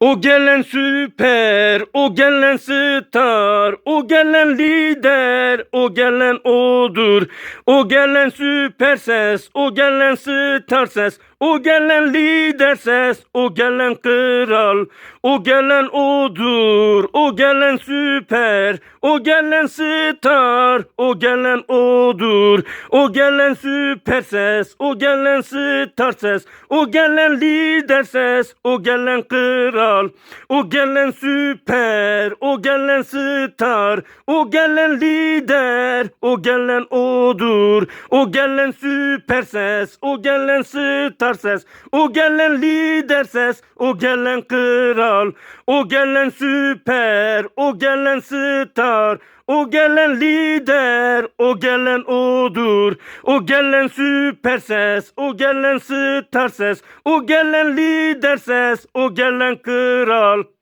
O gelen süper, o gelen star, o gelen lider, o gelen odur. O gelen süper ses, o gelen star ses, o gelen lider ses, o gelen kral. O gelen odur, o gelen süper, o gelen star, o gelen odur. O gelen süper ses, o gelen star ses, o gelen lider ses, o gelen kral. O gelen süper, o gelen star, o gelen lider, o gelen odur. O gelen süper ses, o gelen star ses, o gelen lider ses, o gelen kral. O gelen süper, o gelen star, o gelen lider, o gelen odur. O gelen süper ses, o gelen star ses, o gelen lider ses, o gelen kral.